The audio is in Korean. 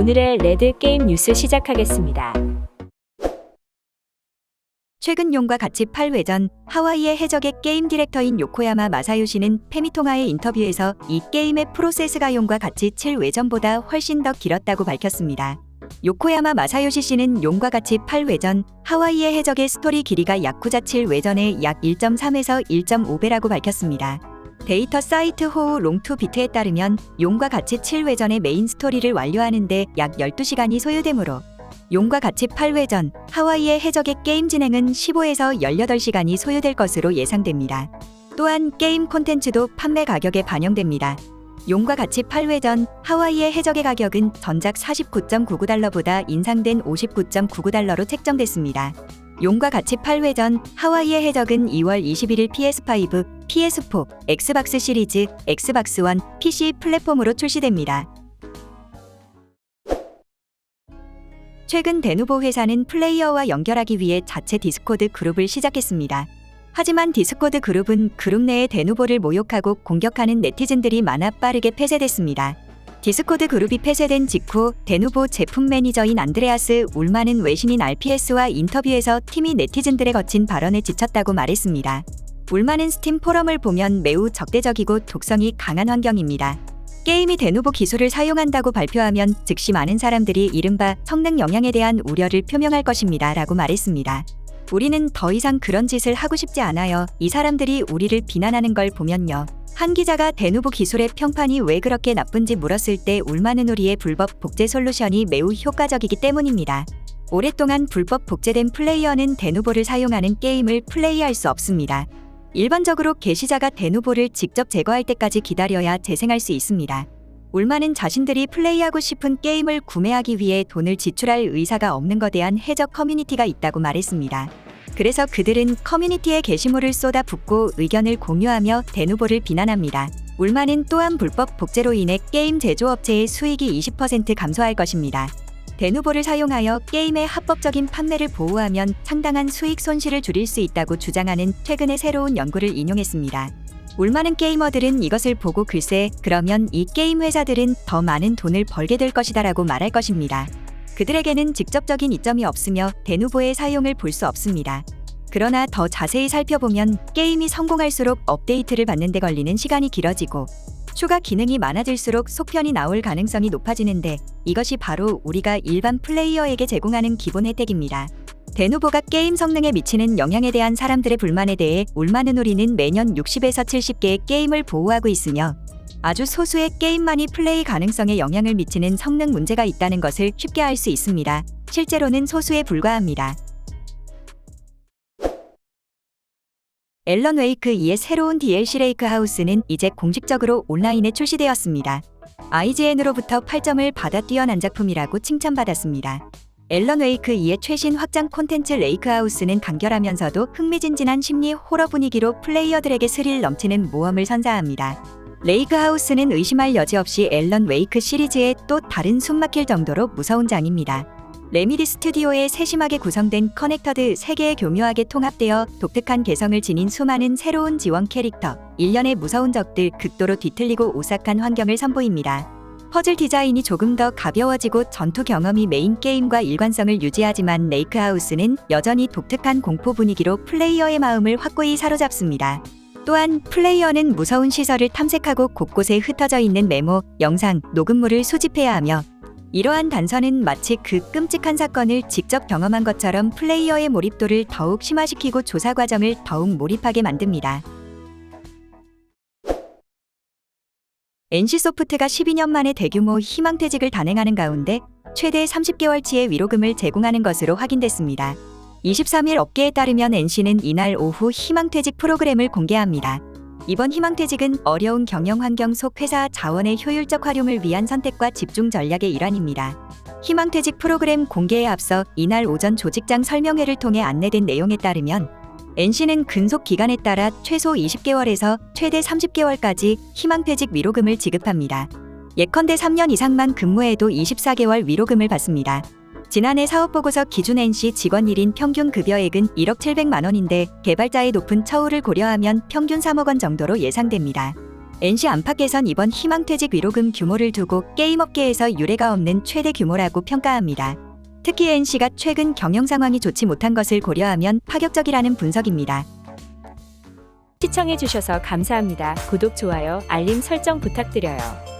오늘의 레드 게임 뉴스 시작하겠습니다. 최근 용과 같이 8회전 하와이의 해적의 게임 디렉터인 요코야마 마사요시는 페미통화의 인터뷰에서 이 게임의 프로세스가 용과 같이 7회전보다 훨씬 더 길었다고 밝혔습니다. 요코야마 마사요시 씨는 용과 같이 8회전 하와이의 해적의 스토리 길이가 야쿠자 7회전의 약 1.3에서 1.5배라고 밝혔습니다. 데이터 사이트 호우 롱투 비트에 따르면 용과 같이 7회전의 메인 스토리를 완료하는데 약 12시간이 소요되므로 용과 같이 8회전 하와이의 해적의 게임 진행은 15에서 18시간이 소요될 것으로 예상됩니다. 또한 게임 콘텐츠도 판매 가격에 반영됩니다. 용과 같이 8회전 하와이의 해적의 가격은 전작 49.99달러보다 인상된 59.99달러로 책정됐습니다. 용과 같이 8회전 하와이의 해적은 2월 21일 PS5, PS4, 엑스박스 시리즈, 엑스박스 원, PC 플랫폼으로 출시됩니다. 최근 데누보 회사는 플레이어와 연결하기 위해 자체 디스코드 그룹을 시작했습니다. 하지만 디스코드 그룹은 그룹 내의 데누보를 모욕하고 공격하는 네티즌들이 많아 빠르게 폐쇄됐습니다. 디스코드 그룹이 폐쇄된 직후 데누보 제품 매니저인 안드레아스 울만은 외신인 RPS와 인터뷰에서 팀이 네티즌들의 거친 발언에 지쳤다고 말했습니다. 울만은 스팀 포럼을 보면 매우 적대적이고 독성이 강한 환경입니다. 게임이 데누보 기술을 사용한다고 발표하면 즉시 많은 사람들이 이른바 성능 영향에 대한 우려를 표명할 것입니다. 라고 말했습니다. 우리는 더 이상 그런 짓을 하고 싶지 않아요. 이 사람들이 우리를 비난하는 걸 보면요. 한 기자가 데누보 기술의 평판이 왜 그렇게 나쁜지 물었을 때 울만은 우리의 불법 복제 솔루션이 매우 효과적이기 때문입니다. 오랫동안 불법 복제된 플레이어는 데누보를 사용하는 게임을 플레이할 수 없습니다. 일반적으로 게시자가 데누보를 직접 제거할 때까지 기다려야 재생할 수 있습니다. 울만은 자신들이 플레이하고 싶은 게임을 구매하기 위해 돈을 지출할 의사가 없는 것에 대한 해적 커뮤니티가 있다고 말했습니다. 그래서 그들은 커뮤니티에 게시물을 쏟아붓고 의견을 공유하며 데누보를 비난합니다. 울만은 또한 불법 복제로 인해 게임 제조업체의 수익이 20% 감소할 것입니다. 데누보를 사용하여 게임의 합법적인 판매를 보호하면 상당한 수익 손실을 줄일 수 있다고 주장하는 최근의 새로운 연구를 인용했습니다. 울만한 게이머들은 이것을 보고 글쎄 그러면 이 게임 회사들은 더 많은 돈을 벌게 될 것이다라고 말할 것입니다. 그들에게는 직접적인 이점이 없으며 데누보의 사용을 볼 수 없습니다. 그러나 더 자세히 살펴보면 게임이 성공할수록 업데이트를 받는 데 걸리는 시간이 길어지고 추가 기능이 많아질수록 속편이 나올 가능성이 높아지는데 이것이 바로 우리가 일반 플레이어에게 제공하는 기본 혜택입니다. 데누보가 게임 성능에 미치는 영향에 대한 사람들의 불만에 대해 울만은 우리는 매년 60에서 70개의 게임을 보호하고 있으며 아주 소수의 게임만이 플레이 가능성에 영향을 미치는 성능 문제가 있다는 것을 쉽게 알 수 있습니다. 실제로는 소수에 불과합니다. 앨런 웨이크 2의 새로운 DLC 레이크 하우스는 이제 공식적으로 온라인에 출시되었습니다. IGN으로부터 8점을 받아 뛰어난 작품이라고 칭찬받았습니다. 앨런 웨이크 2의 최신 확장 콘텐츠 레이크 하우스는 간결하면서도 흥미진진한 심리 호러 분위기로 플레이어들에게 스릴 넘치는 모험을 선사합니다. 레이크 하우스는 의심할 여지 없이 앨런 웨이크 시리즈의 또 다른 숨막힐 정도로 무서운 장입니다. 레미디 스튜디오의 세심하게 구성된 커넥터드 3개의 교묘하게 통합되어 독특한 개성을 지닌 수많은 새로운 지원 캐릭터, 일련의 무서운 적들, 극도로 뒤틀리고 오싹한 환경을 선보입니다. 퍼즐 디자인이 조금 더 가벼워지고 전투 경험이 메인 게임과 일관성을 유지하지만 레이크 하우스는 여전히 독특한 공포 분위기로 플레이어의 마음을 확고히 사로잡습니다. 또한 플레이어는 무서운 시설을 탐색하고 곳곳에 흩어져 있는 메모, 영상, 녹음물을 수집해야 하며 이러한 단서는 마치 그 끔찍한 사건을 직접 경험한 것처럼 플레이어의 몰입도를 더욱 심화시키고 조사 과정을 더욱 몰입하게 만듭니다. NC소프트가 12년 만에 대규모 희망퇴직을 단행하는 가운데 최대 30개월치의 위로금을 제공하는 것으로 확인됐습니다. 23일 업계에 따르면 NC는 이날 오후 희망퇴직 프로그램을 공개합니다. 이번 희망퇴직은 어려운 경영 환경 속 회사 자원의 효율적 활용을 위한 선택과 집중 전략의 일환입니다. 희망퇴직 프로그램 공개에 앞서 이날 오전 조직장 설명회를 통해 안내된 내용에 따르면 NC는 근속 기간에 따라 최소 20개월에서 최대 30개월까지 희망퇴직 위로금을 지급합니다. 예컨대 3년 이상만 근무해도 24개월 위로금을 받습니다. 지난해 사업보고서 기준 NC 직원 1인 평균 급여액은 1억 700만 원인데 개발자의 높은 처우를 고려하면 평균 3억 원 정도로 예상됩니다. NC 안팎에선 이번 희망퇴직 위로금 규모를 두고 게임업계에서 유례가 없는 최대 규모라고 평가합니다. 특히 NC가 최근 경영 상황이 좋지 못한 것을 고려하면 파격적이라는 분석입니다. 시청해주셔서 감사합니다. 구독, 좋아요, 알림 설정 부탁드려요.